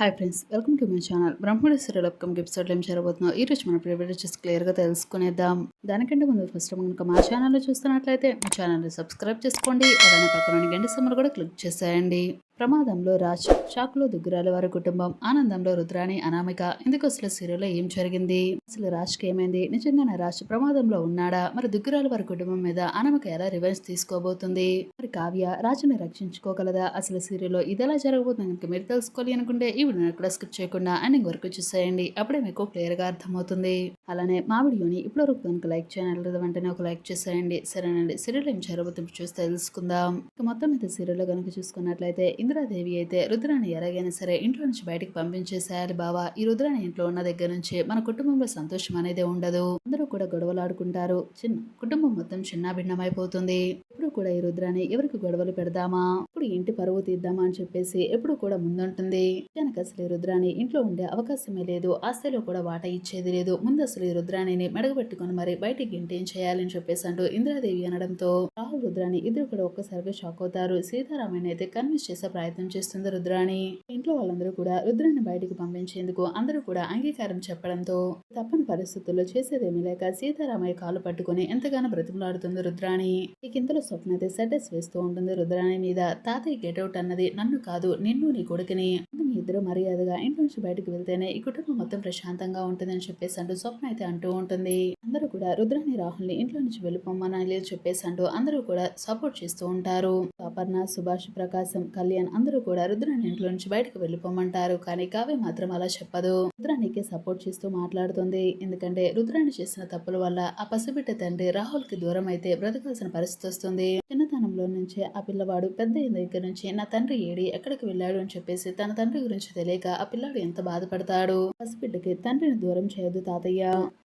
Hi friends welcome to my channel బ్రహ్మణ serial upcoming ఎపిసోడ్లో ఏం జరగబోతున్నాం ఈ రోజు మన ప్రైవేట్ వచ్చేసి క్లియర్గా తెలుసుకునేద్దాం. దానికంటే ముందు ఫస్ట్ కనుక మా ఛానల్లో చూస్తున్నట్లయితే మా ఛానల్ని సబ్స్క్రైబ్ చేసుకోండి. అలానే పక్కన గంట సమ్మర్ కూడా క్లిక్ చేసేయండి. ప్రమాదంలో రాజ్ షాక్లో దుగ్గురాల వారి కుటుంబం ఆనందంలో రుద్రాణి అనామిక. ఎందుకు అసలు సీరియల్లో ఏం జరిగింది? అసలు రాజ్కి ఏమైంది? నిజంగానే రాజ్ ప్రమాదంలో ఉన్నాడా? మరి దుగ్గురాల వారి కుటుంబం మీద అనామిక ఎలా రివెంజ్ తీసుకోబోతుంది? మరి కావ్య రాజుని రక్షించుకోగలదా? అసలు సీరియల్లో ఇది ఎలా జరగబోతుంది? కనుక మీరు తెలుసుకోవాలి అనుకుంటే ఈ వీడియోని ఎక్కడ స్కిప్ చేయకుండా ఎండింగ్ వరకు చూసేయండి. అప్పుడే మీకు క్లియర్గా అర్థమవుతుంది. అలానే మా వీడియోని ఇప్పుడు వరకు కనుక లైక్ చేయాలి వెంటనే ఒక లైక్ చేసేయండి. సరేనండి. సీరియల్ ఏం జరగబోతుంది చూస్తే తెలుసుకుందాం. ఇక మొత్తం అయితే సీరియల్లో కనుక చూసుకున్నట్లయితే ఇందిరాదేవి అయితే రుద్రాన్ని ఎలాగైనా సరే ఇంట్లో నుంచి బయటకు పంపించేసేయాలి బావా. ఈ రుద్రాన్ని ఇంట్లో ఉన్న దగ్గర నుంచి మన కుటుంబంలో సంతోషం అనేది ఉండదు. అందరూ కూడా గొడవలు ఆడుకుంటారు చిన్న కుటుంబం మొత్తం చిన్నాభిన్నమైపోతుంది. ఎప్పుడు కూడా ఈ రుద్రాన్ని ఎవరికి గొడవలు పెడదామా? ఇప్పుడు ఇంటి పరువు తీద్దామా అని చెప్పేసి ఎప్పుడు కూడా ముందుంటుంది. కనుక అసలు ఈ రుద్రాన్ని ఇంట్లో ఉండే అవకాశమే లేదు. ఆస్తిలో కూడా వాటా ఇచ్చేది లేదు. ముందు అసలు ఈ రుద్రాణిని మెడగబెట్టుకుని మరి బయటికి ఇంటేం చేయాలని చెప్పేసి అంటూ ఇందిరాదేవి అనడంతో రాహుల్ రుద్రాణి ఇద్దరు కూడా ఒక్కసారిగా షాక్ అవుతారు. సీతారామాయణ అయితే కన్విన్స్ చేసే ప్రయత్నం చేస్తుంది రుద్రాణి. ఇంట్లో వాళ్ళందరూ కూడా రుద్రాన్ని బయటకు పంపించేందుకు అందరూ కూడా అంగీకారం చెప్పడంతో తప్పని పరిస్థితుల్లో చేసేదేమీ లేక సీతారామయ్య కాలు పట్టుకుని ఎంతగానో బ్రతిమలాడుతుంది రుద్రాణి. ఈ కింతలో స్వప్న అయితే సెటస్ వేస్తూ ఉంటుంది రుద్రాణి మీద. తాతయ్య గెటౌట్ అన్నది నన్ను కాదు నిన్ను నీ కొడుకుని. మీ ఇద్దరు మర్యాదగా ఇంట్లో నుంచి బయటకు వెళ్తేనే ఈ కుటుంబం మొత్తం ప్రశాంతంగా ఉంటుందని చెప్పేసి అంటూ స్వప్న అయితే అంటూ ఉంటుంది. అందరూ కూడా రుద్రాణి రాహుల్ని ఇంట్లో నుంచి వెళ్ళిపోమ్మని అని చెప్పేసి అంటూ అందరూ కూడా సపోర్ట్ చేస్తూ ఉంటారు. అపర్ణ సుభాష్ ప్రకాశం కళ్యాణ్ అందరూ కూడా రుద్రాన్ని ఇంట్లో నుంచి బయటకు వెళ్ళిపోమంటారు. కానీ కావ్య మాత్రం అలా చెప్పదు. రుద్రానికి సపోర్ట్ చేస్తూ మాట్లాడుతుంది. ఎందుకంటే రుద్రాన్ని చేసిన తప్పుల వల్ల ఆ పసిబిడ్డ తండ్రి రాహుల్కి దూరం అయితే బ్రతకాల్సిన పరిస్థితి వస్తుంది. చిన్నతనంలో నుంచే ఆ పిల్లవాడు పెద్ద దగ్గర నుంచి నా తండ్రి ఏడి ఎక్కడికి వెళ్ళాడు అని చెప్పేసి తన తండ్రి గురించి తెలియక ఆ పిల్లాడు ఎంత బాధపడతాడు? పసిబిడ్డకి తండ్రిని దూరం చేయదు తాతయ్య.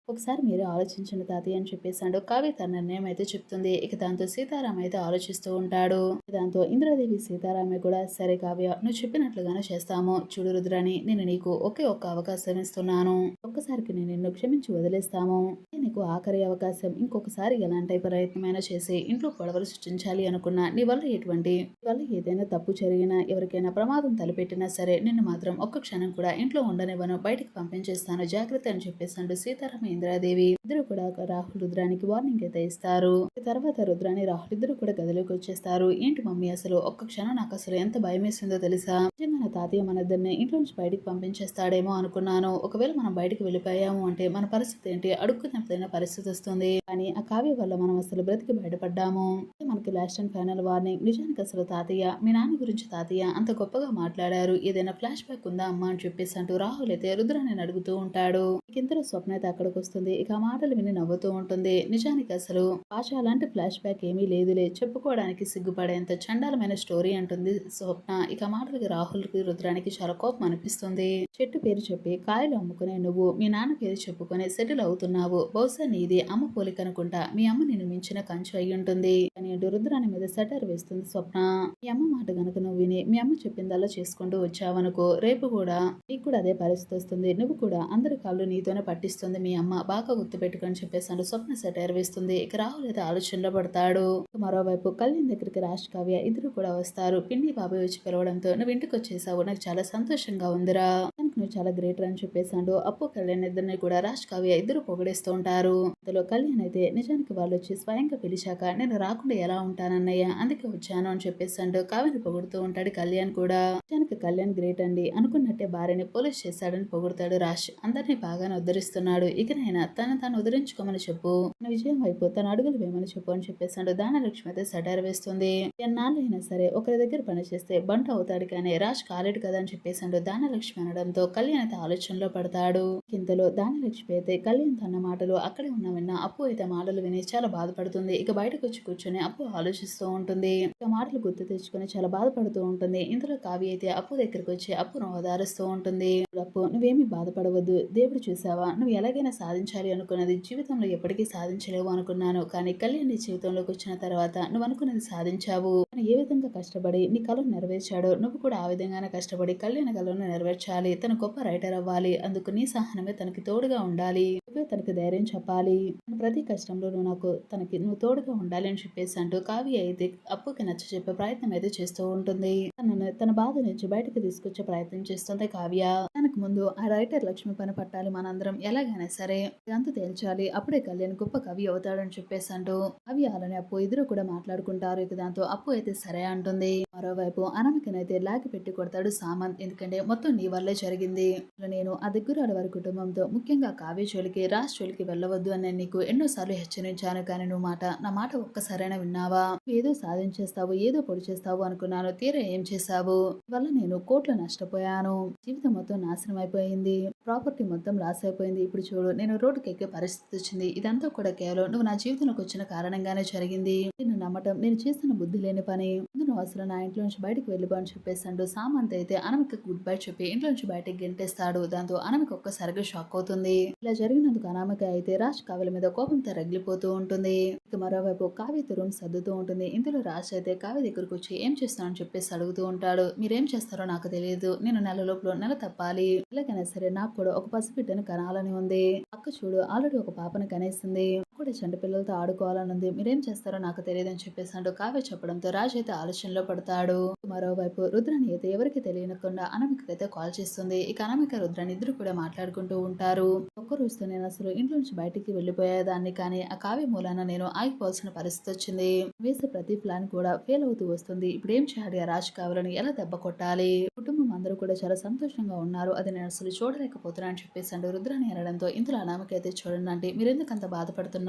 ఒకసారి మీరు ఆలోచించండి తాతయ్య అని చెప్పేసాడు కావ్య తన నిర్ణయం అయితే చెప్తుంది. ఇక దాంతో సీతారాం అయితే ఆలోచిస్తూ ఉంటాడు. దాంతో ఇంద్రాదేవి సీతారామే కూడా సరే కావ్య నువ్వు చెప్పినట్లుగానే చేస్తాము. చూడు రుద్రాని నేను నీకు ఒకే ఒక్క అవకాశం ఇస్తున్నాను. ఒక్కసారికి నేను నిన్ను క్షమించి వదిలేస్తాము. నీకు ఆఖరి అవకాశం ఇంకొకసారి ఎలాంటి ప్రయత్నమైనా చేసి ఇంట్లో గొడవలు సృష్టించాలి అనుకున్నా నీ వల్ల ఎటువంటి? నీ వల్ల ఏదైనా తప్పు జరిగినా ఎవరికైనా ప్రమాదం తలపెట్టినా సరే నిన్ను మాత్రం ఒక్క క్షణం కూడా ఇంట్లో ఉండనివ్వను. బయటికి పంపించేస్తాను. జాగ్రత్త అని చెప్పేస్తాడు సీతారామ ఇంద్రాదేవి. ఇద్దరు కూడా రాహుల్ రుద్రానికి వార్నింగ్ అయితే ఇస్తారు. తర్వాత రుద్రాని రాహుల్ ఇద్దరు కూడా గదిలోకి వచ్చేస్తారు. ఏంటి మమ్మీ అసలు ఒక్క క్షణం నాకు అసలు ఎంత భయం వేసిందో తెలుసా? నిజంగా నా తాతయ్య మన ఇద్దరిని ఇంట్లో నుంచి బయటికి పంపించేస్తాడేమో అనుకున్నాను. ఒకవేళ మనం బయటికి వెళ్ళిపోయాము అంటే మన పరిస్థితి ఏంటి? అడుక్కున్నట్లయిన పరిస్థితి వస్తుంది. కానీ ఆ కావ్య వల్ల మనం అసలు బ్రతికి బయటపడ్డాము. మనకి లాస్ట్ అండ్ ఫైనల్ వార్నింగ్. నిజానికి అసలు తాతయ్య మీ నాన్న గురించి తాతయ్య అంత గొప్పగా మాట్లాడారు. ఏదైనా ఫ్లాష్ బ్యాక్ ఉందా అమ్మా అని చెప్పేసి అంటూ రాహుల్ అయితే రుద్రాన్ని అడుగుతూ ఉంటాడు. ఇంతలో స్వప్న అయితే అక్కడికి వస్తుంది. ఇక ఆ మాటలు విని నవ్వుతూ ఉంటుంది. నిజానికి అసలు భాష అలాంటి ఫ్లాష్ బ్యాక్ ఏమీ లేదులే. చెప్పుకోవడానికి సిగ్గుపడేంత చండాలమైన స్టోరీ అంటుంది స్వప్న. ఇక మాటలకి మాటలకి రాహుల్కి రుద్రానికి చాలా కోపం అనిపిస్తుంది. చెట్టు పేరు చెప్పి కాయలు అమ్ముకునే నువ్వు. మీ నాన్న పేరు చెప్పుకొని సెటిల్ అవుతున్నావు. బహుశా నీది అమ్మ పోలిక అనుకుంటా. మీ అమ్మ నిన్ను మించిన కంచు అయి ఉంటుంది. అని రుద్రాని మీద సెటర్ వేస్తుంది స్వప్న. మీ అమ్మ మాట గనుక నువ్వు విని మీ అమ్మ చెప్పిందల్లా చేసుకుంటూ వచ్చావనుకో రేపు కూడా నీకు కూడా అదే పరిస్థితి వస్తుంది. నువ్వు కూడా అందరి కాళ్ళు నీతోనే పట్టిస్తుంది మీ అమ్మ. బాగా గుర్తు పెట్టుకొని స్వప్న సెటర్ వేస్తుంది. ఇక రాహుల్ అయితే ఆలోచనలో పడతాడు. మరోవైపు కళ్యాణ్ దగ్గరికి రాజ్ కావ్య ఇద్దరు కూడా వస్తారు. పిండి బాబాయ్ వచ్చి పిలవడంతో నువ్వు ఇంటికి వచ్చేసావు. నాకు చాలా సంతోషంగా ఉందిరా. నువ్వు చాలా గ్రేటర్ అని చెప్పేసాడు అప్పు కళ్యాణ్ ఇద్దరిని కూడా రాజ్ కావ్య ఇద్దరు పొగిడేస్తూ ఉంటారు. అందులో కళ్యాణ్ అయితే నిజానికి వాళ్ళు వచ్చి స్వయంగా పిలిచాక నేను రాకుండా ఎలా ఉంటానన్నయ్య? అందుకే వచ్చాను అని చెప్పేసాడు కావ్యని పొగుడుతూ ఉంటాడు కళ్యాణ్ కూడా. నిజానికి కళ్యాణ్ గ్రేట్ అండి. అనుకున్నట్టే భార్యని పోలీస్ చేశాడని పొగుడుతాడు రాజ్. అందరినీ బాగానే ఉద్ధరిస్తున్నాడు. ఇకనైనా తను తాను ఉద్ధరించుకోమని చెప్పు. తన విజయం వైపు తన అడుగులు వేయమని చెప్పు అని చెప్పేసాడు దానలక్ష్మి అయితే సటార్ వేస్తుంది. ఎన్నాళ్ళైనా సరే ఒకరి దగ్గర పని చేస్తే బంట అవుతాడు కానీ రాజ్ కాలేడు కదా అని చెప్పేసాడు దానలక్ష్మి అనడంతో కళ్యాణ్ అయితే ఆలోచనలో పడతాడు. ఇంతలో దానలక్ష్మి అయితే కళ్యాణ్ తన మాటలు అక్కడే ఉన్న విన్న అప్పు అయితే మాటలు విని చాలా బాధపడుతుంది. ఇక బయటకు వచ్చి కూర్చొని అప్పు ఆలోచిస్తూ ఉంటుంది. ఇక మాటలు గుర్తు తెచ్చుకొని చాలా బాధపడుతూ ఉంటుంది. ఇంతలో కావ్య అయితే అప్పు దగ్గరికి వచ్చి అప్పును ఓదారుస్తూ ఉంటుంది. అప్పు నువ్వేమీ బాధపడవద్దు. దేవుడు చూసావా నువ్వు ఎలాగైనా సాధించాలి అనుకున్నది జీవితంలో ఎప్పటికీ సాధించలేవు అనుకున్నాను. కానీ కళ్యాణ్ నీ జీవితంలోకి వచ్చిన తర్వాత నువ్వు అనుకున్నది సాధించావు. తను ఏ విధంగా కష్టపడి నీ కళను నెరవేర్చాడో నువ్వు కూడా ఆ విధంగానే కష్టపడి కళ్యాణ కళను నెరవేర్చాలి తన గొప్ప రైటర్ అవ్వాలి అందుకు నీ సహనమే తనకి తోడుగా ఉండాలి. నువ్వే తనకి ధైర్యం చెప్పాలి. ప్రతి కష్టంలో నువ్వు నాకు తనకి నువ్వు తోడుగా ఉండాలి అని చెప్పేసి అంటూ కావ్య అయితే అప్పుకి నచ్చ చెప్పే ప్రయత్నం అయితే చేస్తూ ఉంటుంది. తనను తన బాధ నుంచి బయటకు తీసుకొచ్చే ప్రయత్నం చేస్తుంది కావ్య. తనకు ముందు ఆ రైటర్ లక్ష్మి పని పట్టాలి మనందరం ఎలాగైనా సరే. అంత తేల్చాలి. అప్పుడే కళ్యాణ్ గొప్ప కవి అవుతాడని చెప్పేసి అంటూ కవి అలానే అప్పు ఇద్దరు కూడా మాట్లాడుకుంటారు. ఇక దాంతో అప్పు అయితే సరే అంటుంది. మరోవైపు అనామికనైతే లాగి పెట్టి కొడతాడు సామంత్ ఎందుకంటే మొత్తం నీ వల్లే జరిగింది. నేను ఆ దగ్గర వారి కుటుంబంతో ముఖ్యంగా కావ్య చోలికి రాజ్ చోలికి వెళ్ళవద్దు అని నేను నీకు ఎన్నోసార్లు హెచ్చరించాను కానీ నువ్వు మాట నా మాట ఒక్కసారైనా విన్నావా? ఏదో సాధించేస్తావు ఏదో పొడి చేస్తావు అనుకున్నాను తీరా ఏం చేశావు? వల్ల నేను కోట్లు నష్టపోయాను. జీవితం మొత్తం నాశనం అయిపోయింది. ప్రాపర్టీ మొత్తం లాస్ అయిపోయింది. ఇప్పుడు చూడు నేను రోడ్డుకి ఎక్కే పరిస్థితి వచ్చింది. ఇదంతా కూడా కేవలం నువ్వు నా జీవితంలోకి వచ్చిన కారణంగానే జరిగింది. నేను నమ్మటం నేను చేస్తున్న బుద్ధి లేని పని. ముందు నువ్వు అసలు నా ఇంట్లో నుంచి బయటకు వెళ్ళిపో అని చెప్పేసాడు సామంత్ అయితే అనమిక గుడ్ బై చెప్పి ఇంట్లో నుంచి బయటకు గెంటేస్తాడు. దాంతో అనమిక ఒక్కసారిగా షాక్ అవుతుంది. ఇలా జరిగినందుకు అనామిక అయితే రాజ్ కావ్యల మీద కోపంతో రగిలిపోతూ ఉంటుంది. ఇక మరోవైపు కావ్య రూమ్ సర్దుతూ ఉంటుంది. ఇందులో రాజ్ అయితే కావ్య దగ్గరకు వచ్చి ఏం చేస్తానని చెప్పేసి అడుగుతూ ఉంటాడు. మీరేం చేస్తారో నాకు తెలియదు. నేను నెల లోపల నెల తప్పాలి. ఎలాగైనా సరే నా నాకు కూడా ఒక పసిబిడ్డను కనాలని ఉంది. అక్క చూడు ఆల్రెడీ ఒక పాపను కనేసింది. కూడా చంటి పిల్లలతో ఆడుకోవాలనుంది. మీరేం చేస్తారో నాకు తెలియదు అని చెప్పేసి అంటూ కావ్య చెప్పడంతో రాజు అయితే ఆలోచనలో పడతాడు. మరోవైపు రుద్రని అయితే ఎవరికి తెలియకుండా అనమికైతే కాల్ చేస్తుంది. ఇక అనమిక రుద్రని ఇద్దరు కూడా మాట్లాడుకుంటూ ఉంటారు. ఒక్క రోజుతో నేను అసలు ఇంట్లో నుంచి బయటికి వెళ్ళిపోయేదాన్ని కానీ ఆ కావ్య మూలాన నేను ఆగిపోవాల్సిన పరిస్థితి వచ్చింది. వేసే ప్రతి ప్లాన్ కూడా ఫెయిల్ అవుతూ వస్తుంది. ఇప్పుడు ఏం చేయాలి? ఆ రాజు కావాలని ఎలా దెబ్బ కొట్టాలి? కుటుంబం అందరూ కూడా చాలా సంతోషంగా ఉన్నారు. అది నేను అసలు చూడలేకపోతున్నా అని చెప్పేసి అంటూ రుద్రాని అనడంతో ఇందులో అనామిక అయితే చూడండి అంటే మీరెందుకు అంత బాధపడుతున్నారు?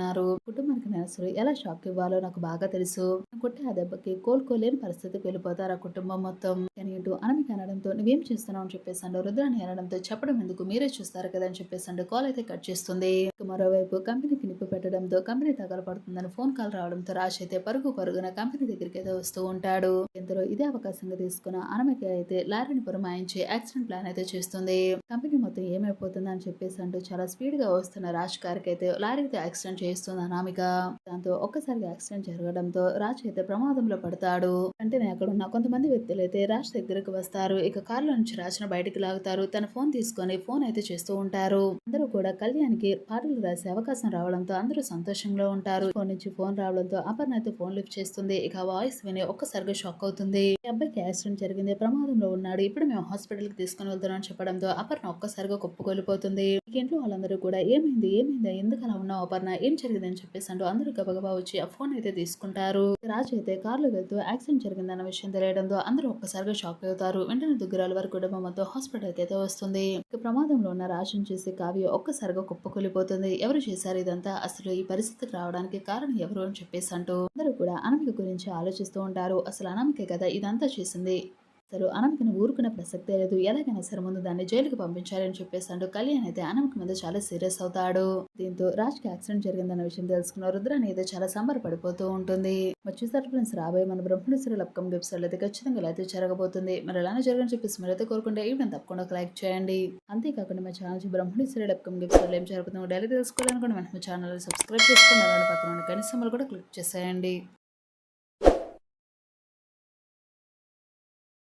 కుటుంబానికి నేను ఎలా షాక్ ఇవ్వాలో నాకు బాగా తెలుసు. కొట్టే ఆ దెబ్బకి కోలుకోలేని పరిస్థితికి వెళ్ళిపోతారు ఆ కుటుంబం మొత్తం. అని ఇటు అనమిక అనడంతో నువ్వేం చేస్తున్నావు? అని చెప్పేసాడు రుద్రాన్ని అనడంతో చెప్పడం ఎందుకు? మీరే చూస్తారు కదా అని చెప్పేసాడు కాల్ అయితే కట్ చేస్తుంది. మరోవైపు కంపెనీకి నిప్పు పెట్టడంతో కంపెనీ తగలపడుతుందని ఫోన్ కాల్ రావడంతో రాజ్ అయితే పరుగు పరుగున కంపెనీ దగ్గరికి అయితే వస్తూ ఉంటాడు. ఇందులో ఇదే అవకాశంగా తీసుకున్న అనమకి అయితే లారీని పురమాయించి యాక్సిడెంట్ ప్లాన్ అయితే చేస్తుంది. కంపెనీ మొత్తం ఏమైపోతుంది అని చెప్పేసి అంటూ చాలా స్పీడ్గా వస్తున్న రాజ్ కార్కి అయితే లారీతో యాక్సిడెంట్ చేస్తుంది అనామిక. దాంతో ఒక్కసారిగా యాక్సిడెంట్ జరగడంతో రాజ్ అయితే ప్రమాదంలో పడతాడు. వెంటనే అక్కడ ఉన్న కొంతమంది వ్యక్తులు అయితే రాజ్ దగ్గరకు వస్తారు. ఇక కారులో నుంచి రాజ్ను బయటికి లాగుతారు. తన ఫోన్ తీసుకొని ఫోన్ అయితే చేస్తూ ఉంటారు. అందరూ కూడా కళ్యాణ్కి పాటలు రాసే అవకాశం రావడంతో అందరూ సంతోషంగా ఉంటారు. ఫోన్ నుంచి ఫోన్ రావడంతో అపర్ణ అయితే ఫోన్ లిఫ్ట్ చేస్తుంది. ఇక వాయిస్ విని ఒక్కసారిగా షాక్ అవుతుంది. అబ్బాయికి యాక్సిడెంట్ జరిగింది. ప్రమాదంలో ఉన్నాడు. ఇప్పుడు మేము హాస్పిటల్కి తీసుకుని వెళ్తున్నాం చెప్పడంతో అపర్ణ ఒక్కసారిగా కుప్పకొలిపోతుంది. ఇంట్లో వాళ్ళందరూ కూడా ఏమైంది? ఏమైంది? ఎందుకు అలా ఉన్నావు అపర్ణ? ఏం జరిగిందని చెప్పేసి అంటూ అందరూ గబగబా వచ్చి ఆ ఫోన్ అయితే తీసుకుంటారు. రాజు అయితే కార్లో వెళ్తూ యాక్సిడెంట్ జరిగిందన్న విషయం తెలియడంతో అందరూ ఒక్కసారిగా షాక్ అవుతారు. వెంటనే దుగ్గరాల వారి కుటుంబంతో హాస్పిటల్ అయితే వస్తుంది. ప్రమాదంలో ఉన్న రాజును చూసి కావ్య ఒక్కసారిగా కుప్పకొలిపోతుంది. ఎవరు చేశారు ఇదంతా? అసలు ఈ పరిస్థితికి రావడానికి కారణం ఎవరు అని చెప్పేసి అంటూ అందరూ కూడా అనామిక గురించి ఆలోచిస్తూ ఉంటారు. అసలు అనామికే కదా ఇదంతా చేసింది. అసలు అనామికను ఊరుకునే ప్రసక్తే లేదు. ఎలాగైనా సరే ముందు దాన్ని జైలుకి పంపించాలని చెప్పేసి కళ్యాణ్ అయితే అనామిక మీద చాలా సీరియస్ అవుతాడు. దీంతో రాజ్కి యాక్సిడెంట్ జరిగిందన్న విషయం తెలుసుకున్న రుద్రాని అయితే చాలా సంబరపడిపోతూ ఉంటుంది. మరి చూసారు ఫ్రెండ్స్ రాబోయే మన బ్రహ్మణేశ్వరుల అప్కమ్ ఎపిసోడ్ అయితే ఖచ్చితంగా ఇలా అయితే జరగబోతుంది. మరి అలానే జరగని చెప్పేసి మీరైతే కోరుకుంటే ఈవెన్ తప్పకుండా ఒక లైక్ చేయండి. అంతేకాకుండా మా ఛానల్ బ్రహ్మణేశ్వరుల అప్కమ్ ఎపిసోడ్ ఏం జరుగుతుందో డైలీ తెలుసుకోవాలనుకుంటే మన ఛానల్ సబ్స్క్రైబ్ చేసుకోండి అలాంటి పక్కన కనీసం కూడా క్లిక్ చేసేయండి.